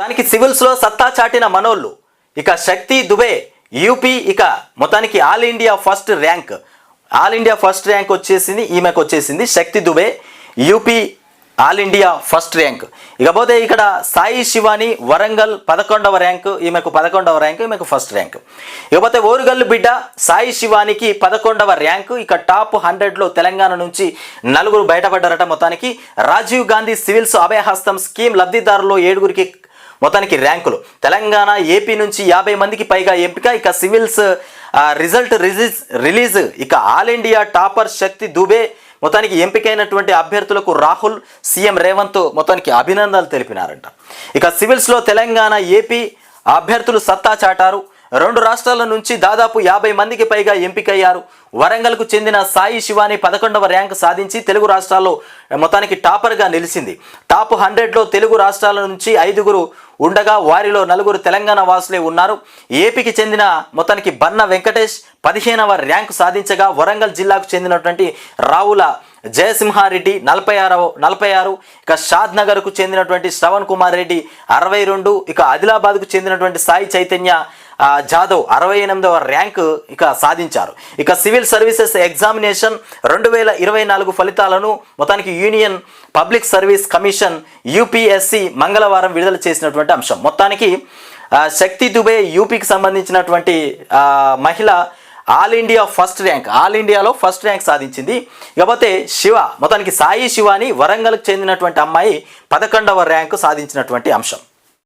దానికి సివిల్స్లో సత్తా చాటిన మనోళ్ళు. ఇక శక్తి దుబే యూపీ ఇక మొత్తానికి all India first rank. All India first rank వచ్చేసింది ఈమెకు వచ్చేసింది Shakti Dubey UP all India first rank. ఇకపోతే ఇక్కడ సాయి శివాని వరంగల్ పదకొండవ ర్యాంక్ ఈమెకు పదకొండవ ర్యాంక్ ఈమెకు ఫస్ట్ ర్యాంక్. ఇకపోతే ఓరుగల్లు బిడ్డ సాయి శివానికి పదకొండవ ర్యాంక్. ఇక టాప్ హండ్రెడ్లో తెలంగాణ నుంచి నలుగురు బయటపడ్డారట మొత్తానికి. రాజీవ్ గాంధీ సివిల్స్ అభయహస్తం స్కీమ్ లబ్ధిదారుల్లో ఏడుగురికి మొత్తానికి ర్యాంకులు. తెలంగాణ ఏపీ నుంచి యాభై మందికి పైగా ఎంపిక. ఇక సివిల్స్ రిజల్ట్ రిలీజ్ రిలీజ్. ఇక all India topper Shakti Dubey మొత్తానికి ఎంపికైనటువంటి అభ్యర్థులకు రాహుల్ సీఎం రేవంత్ మొత్తానికి అభినందనలు తెలిపినారంట. ఇక సివిల్స్లో తెలంగాణ ఏపీ అభ్యర్థులు సత్తా చాటారు. రెండు రాష్ట్రాల నుంచి దాదాపు యాభై మందికి పైగా ఎంపికయ్యారు. వరంగల్కు చెందిన సాయి శివాని పదకొండవ ర్యాంక్ సాధించి తెలుగు రాష్ట్రాల్లో మొత్తానికి టాపర్గా నిలిచింది. టాప్ హండ్రెడ్లో తెలుగు రాష్ట్రాల నుంచి ఐదుగురు ఉండగా వారిలో నలుగురు తెలంగాణ వాసులే ఉన్నారు. ఏపీకి చెందిన మొత్తానికి బన్న వెంకటేష్ పదిహేనవ ర్యాంకు సాధించగా వరంగల్ జిల్లాకు చెందినటువంటి రావుల జయసింహారెడ్డి నలభై ఆరవ నలభై ఆరు ఇక షాద్ నగర్కు చెందినటువంటి శ్రవణ్ కుమార్ రెడ్డి అరవై రెండు ఇక ఆదిలాబాద్కు చెందినటువంటి సాయి చైతన్య జాదవ్ అరవై ఎనిమిదవ ర్యాంకు ఇక సాధించారు. ఇక సివిల్ సర్వీసెస్ ఎగ్జామినేషన్ రెండు వేల ఇరవై నాలుగు ఫలితాలను మొత్తానికి Union Public Service Commission UPSC మంగళవారం విడుదల చేసినటువంటి అంశం. మొత్తానికి శక్తి దుబే యూపీకి సంబంధించినటువంటి మహిళ all India first rank all ఇండియాలో ఫస్ట్ ర్యాంక్ సాధించింది. ఇకపోతే శివ మొత్తానికి సాయి శివాని వరంగల్కి చెందినటువంటి అమ్మాయి పదకొండవ ర్యాంకు సాధించినటువంటి అంశం.